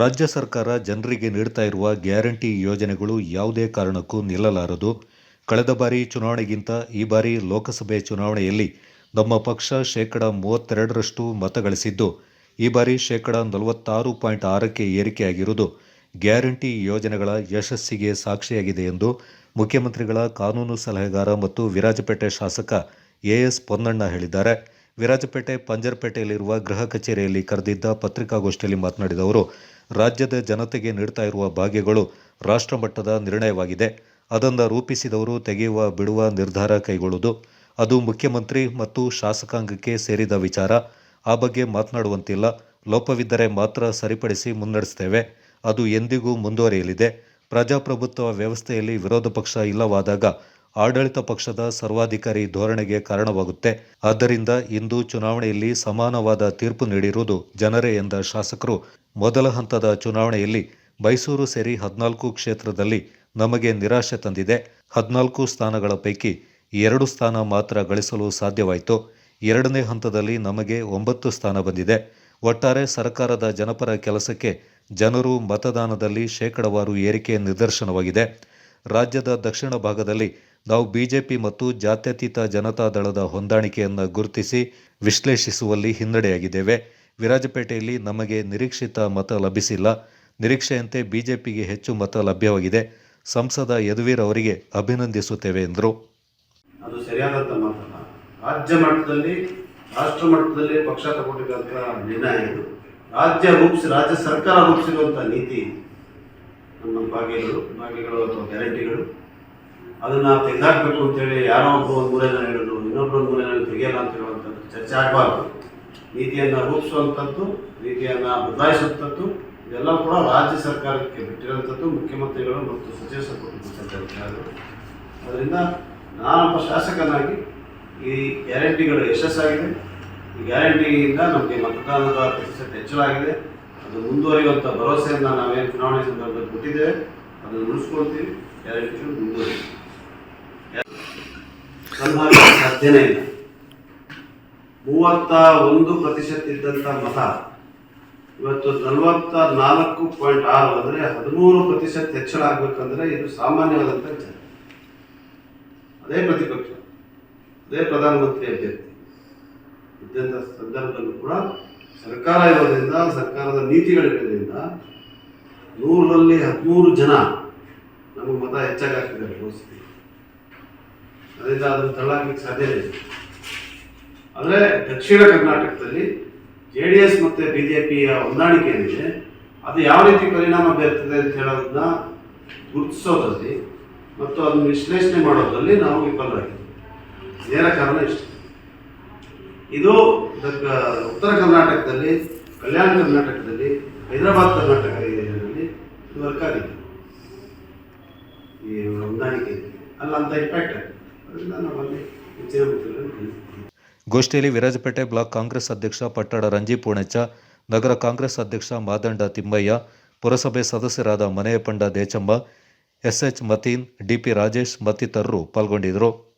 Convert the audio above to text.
ರಾಜ್ಯ ಸರ್ಕಾರ ಜನರಿಗೆ ನೀಡ್ತಾ ಇರುವ ಗ್ಯಾರಂಟಿ ಯೋಜನೆಗಳು ಯಾವುದೇ ಕಾರಣಕ್ಕೂ ನಿಲ್ಲಲಾರದು. ಕಳೆದ ಬಾರಿ ಚುನಾವಣೆಗಿಂತ ಈ ಬಾರಿ ಲೋಕಸಭೆ ಚುನಾವಣೆಯಲ್ಲಿ ನಮ್ಮ ಪಕ್ಷ ಶೇಕಡ ಮೂವತ್ತೆರಡರಷ್ಟು ಮತ ಗಳಿಸಿದ್ದು, ಈ ಬಾರಿ ಶೇಕಡ ನಲವತ್ತಾರು ಪಾಯಿಂಟ್ ಆರಕ್ಕೆ ಏರಿಕೆಯಾಗಿರುವುದು ಗ್ಯಾರಂಟಿ ಯೋಜನೆಗಳ ಯಶಸ್ಸಿಗೆ ಸಾಕ್ಷಿಯಾಗಿದೆ ಎಂದು ಮುಖ್ಯಮಂತ್ರಿಗಳ ಕಾನೂನು ಸಲಹೆಗಾರ ಮತ್ತು ವಿರಾಜಪೇಟೆ ಶಾಸಕ ಎಎಸ್ ಪೊನ್ನಣ್ಣ ಹೇಳಿದ್ದಾರೆ. ವಿರಾಜಪೇಟೆ, ಪಂಜರಪೇಟೆಯಲ್ಲಿರುವ ಗೃಹ ಕಚೇರಿಯಲ್ಲಿ ಕರೆದಿದ್ದ ಪತ್ರಿಕಾಗೋಷ್ಠಿಯಲ್ಲಿ ಮಾತನಾಡಿದ ಅವರು ರಾಜ್ಯದ ಜನತೆಗೆ ನೀಡ್ತಾ ಇರುವ ಭಾಗ್ಯಗಳು ರಾಷ್ಟ್ರಮಟ್ಟದ ನಿರ್ಣಯವಾಗಿದೆ. ಅದನ್ನು ರೂಪಿಸಿದವರು ತೆಗೆಯುವ, ಬಿಡುವ ನಿರ್ಧಾರ ಕೈಗೊಳ್ಳುವುದು, ಅದು ಮುಖ್ಯಮಂತ್ರಿ ಮತ್ತು ಶಾಸಕಾಂಗಕ್ಕೆ ಸೇರಿದ ವಿಚಾರ. ಆ ಬಗ್ಗೆ ಮಾತನಾಡುವಂತಿಲ್ಲ. ಲೋಪವಿದ್ದರೆ ಮಾತ್ರ ಸರಿಪಡಿಸಿ ಮುನ್ನಡೆಸ್ತೇವೆ. ಅದು ಎಂದಿಗೂ ಮುಂದುವರಿಯಲಿದೆ. ಪ್ರಜಾಪ್ರಭುತ್ವ ವ್ಯವಸ್ಥೆಯಲ್ಲಿ ವಿರೋಧ ಪಕ್ಷ ಇಲ್ಲವಾದಾಗ ಆಡಳಿತ ಪಕ್ಷದ ಸರ್ವಾಧಿಕಾರಿ ಧೋರಣೆಗೆ ಕಾರಣವಾಗುತ್ತೆ. ಆದ್ದರಿಂದ ಇಂದು ಚುನಾವಣೆಯಲ್ಲಿ ಸಮಾನವಾದ ತೀರ್ಪು ನೀಡಿರುವುದು ಜನರೇ ಎಂದ ಶಾಸಕರು. ಮೊದಲ ಹಂತದ ಚುನಾವಣೆಯಲ್ಲಿ ಮೈಸೂರು ಸೇರಿ ಹದಿನಾಲ್ಕು ಕ್ಷೇತ್ರದಲ್ಲಿ ನಮಗೆ ನಿರಾಶೆ ತಂದಿದೆ. ಹದಿನಾಲ್ಕು ಸ್ಥಾನಗಳ ಪೈಕಿ ಎರಡು ಸ್ಥಾನ ಮಾತ್ರ ಗಳಿಸಲು ಸಾಧ್ಯವಾಯಿತು. ಎರಡನೇ ಹಂತದಲ್ಲಿ ನಮಗೆ ಒಂಬತ್ತು ಸ್ಥಾನ ಬಂದಿದೆ. ಒಟ್ಟಾರೆ ಸರ್ಕಾರದ ಜನಪರ ಕೆಲಸಕ್ಕೆ ಜನರು ಮತದಾನದಲ್ಲಿ ಶೇಕಡವಾರು ಏರಿಕೆ ನಿದರ್ಶನವಾಗಿದೆ. ರಾಜ್ಯದ ದಕ್ಷಿಣ ಭಾಗದಲ್ಲಿ ನಾವು ಬಿಜೆಪಿ ಮತ್ತು ಜಾತ್ಯತೀತ ಜನತಾದಳದ ಹೊಂದಾಣಿಕೆಯನ್ನು ಗುರುತಿಸಿ ವಿಶ್ಲೇಷಿಸುವಲ್ಲಿ ಹಿನ್ನಡೆಯಾಗಿದ್ದೇವೆ. ವಿರಾಜಪೇಟೆಯಲ್ಲಿ ನಮಗೆ ನಿರೀಕ್ಷಿತ ಮತ ಲಭಿಸಿಲ್ಲ. ನಿರೀಕ್ಷೆಯಂತೆ ಬಿಜೆಪಿಗೆ ಹೆಚ್ಚು ಮತ ಲಭ್ಯವಾಗಿದೆ. ಸಂಸದ ಯದುವೀರ್ ಅವರಿಗೆ ಅಭಿನಂದಿಸುತ್ತೇವೆ ಎಂದರು. ಅದು ಸರಿಯಾದಂಥ ರಾಜ್ಯ ಮಟ್ಟದಲ್ಲಿ, ರಾಷ್ಟ್ರ ಮಟ್ಟದಲ್ಲಿ ಪಕ್ಷ ತಗೊಂಡಿರುವಂಥ ನಿರ್ಣಯ ಇದು. ರಾಜ್ಯ ರೂಪಿಸಿ, ರಾಜ್ಯ ಸರ್ಕಾರ ರೂಪಿಸಿರುವಂಥ ನೀತಿ ನಮ್ಮ ಭಾಗ್ಯಗಳು ಭಾಗ್ಯಗಳು ಅಥವಾ ಗ್ಯಾರಂಟಿಗಳು. ಅದನ್ನು ತೆಗೆದಾಕಬೇಕು ಅಂತೇಳಿ ಯಾರೋ ಒಬ್ಬ ಒಂದು ಮೂಲೆನ ಹೇಳಿದ್ರು ಇನ್ನೊಬ್ಬರು ಒಂದು ತೆಗೆಯಲ್ಲ ಅಂತ ಚರ್ಚೆ ಆಗಬಾರ್ದು. ನೀತಿಯನ್ನು ರೂಪಿಸುವಂಥದ್ದು, ನೀತಿಯನ್ನು ಬದಲಾಯಿಸುವಂಥದ್ದು, ಇದೆಲ್ಲ ಕೂಡ ರಾಜ್ಯ ಸರ್ಕಾರಕ್ಕೆ ಬಿಟ್ಟಿರುವಂಥದ್ದು ಮುಖ್ಯಮಂತ್ರಿಗಳು ಮತ್ತು ಸಚಿವ ಸಂಪುಟ ವಿಚಾರಗಳು ಅದರಿಂದ ನಾನೊಬ್ಬ ಶಾಸಕನಾಗಿ ಈ ಗ್ಯಾರಂಟಿಗಳು ಯಶಸ್ಸಾಗಿದೆ. ಈ ಗ್ಯಾರಂಟಿಯಿಂದ ನಮಗೆ ಮತದಾನದ ಪ್ರತಿಶತ ಹೆಚ್ಚಳಾಗಿದೆ. ಅದು ಮುಂದುವರಿಯುವಂಥ ಭರವಸೆಯನ್ನು ನಾವೇನು ಚುನಾವಣೆ ಸಂದರ್ಭದಲ್ಲಿ ಕೊಟ್ಟಿದ್ದೇವೆ, ಅದನ್ನು ಉಳಿಸ್ಕೊಳ್ತೀವಿ. ಗ್ಯಾರಂಟಿಗಳು ಮುಂದುವರಿ ಸಂಭಾವ್ಯ ಸಾಧ್ಯನೇ ಇಲ್ಲ. ಮೂವತ್ತ ಒಂದು ಪ್ರತಿಶತ ಇದ್ದಂಥ ಮತ, ಇವತ್ತು ನಲವತ್ತ ನಾಲ್ಕು ಪಾಯಿಂಟ್ ಆರು ಅಂದರೆ ಹದಿಮೂರು ಪ್ರತಿಶತ ಹೆಚ್ಚಳ ಆಗಬೇಕಂದ್ರೆ ಇದು ಸಾಮಾನ್ಯವಾದಂಥ ವಿಚಾರ. ಅದೇ ಪ್ರತಿಪಕ್ಷ, ಅದೇ ಪ್ರಧಾನಮಂತ್ರಿ ಅಭ್ಯರ್ಥಿ. ಇದ್ದಂಥ ಸಂದರ್ಭದಲ್ಲೂ ಕೂಡ ಸರ್ಕಾರ ಇರೋದ್ರಿಂದ, ಸರ್ಕಾರದ ನೀತಿಗಳಿರೋದ್ರಿಂದ ನೂರರಲ್ಲಿ ಹದಿಮೂರು ಜನ ನಮಗೆ ಮತ ಹೆಚ್ಚಾಗಿ ಹಾಕಿದ್ದಾರೆ ಅದರಿಂದ ಅದನ್ನು ತಳ್ಳಾಗಲಿಕ್ಕೆ ಸಾಧ್ಯ ಇಲ್ಲ ಆದರೆ ದಕ್ಷಿಣ ಕರ್ನಾಟಕದಲ್ಲಿ ಜೆ ಡಿ ಎಸ್ ಮತ್ತು ಬಿ ಜೆ ಪಿಯ ಹೊಂದಾಣಿಕೆ ಏನಿದೆ ಅದು ಯಾವ ರೀತಿ ಪರಿಣಾಮ ಬೀರ್ತದೆ ಅಂತ ಹೇಳೋದನ್ನ ಗುರುತಿಸೋದ್ರಲ್ಲಿ ಮತ್ತು ಅದನ್ನು ವಿಶ್ಲೇಷಣೆ ಮಾಡೋದ್ರಲ್ಲಿ ನಾವು ವಿಫಲರಾಗಿದ್ದೀವಿ. ನೇರ ಕಾರಣ ಇಷ್ಟೇ. ಇದು ಉತ್ತರ ಕರ್ನಾಟಕದಲ್ಲಿ, ಕಲ್ಯಾಣ ಕರ್ನಾಟಕದಲ್ಲಿ, ಹೈದರಾಬಾದ್ ಕರ್ನಾಟಕ ಏರಿಯಾದಲ್ಲಿ ವರ್ಕ್ ಆಗಿದೆ. ಈ ಹೊಂದಾಣಿಕೆ. ಅಲ್ಲಂತ ಇಂಪ್ಯಾಕ್ಟ್ ಆಗಿದೆ. ಗೋಷ್ಠಿಯಲ್ಲಿ ವಿರಾಜಪೇಟೆ ಬ್ಲಾಕ್ ಕಾಂಗ್ರೆಸ್ ಅಧ್ಯಕ್ಷ ಪಟ್ಟಣ ರಂಜಿ ಪೂಣೆಚ್ಚ, ನಗರ ಕಾಂಗ್ರೆಸ್ ಅಧ್ಯಕ್ಷ ಮಾದಂಡ ತಿಮ್ಮಯ್ಯ, ಪುರಸಭೆ ಸದಸ್ಯರಾದ ಮನೆಯಪಂಡ ದೇಚಮ್ಮ ಎಸ್ಎಚ್ ಮತೀನ್, ಡಿಪಿ ರಾಜೇಶ್ ಮತ್ತಿತರರು ಪಾಲ್ಗೊಂಡಿದ್ದರು.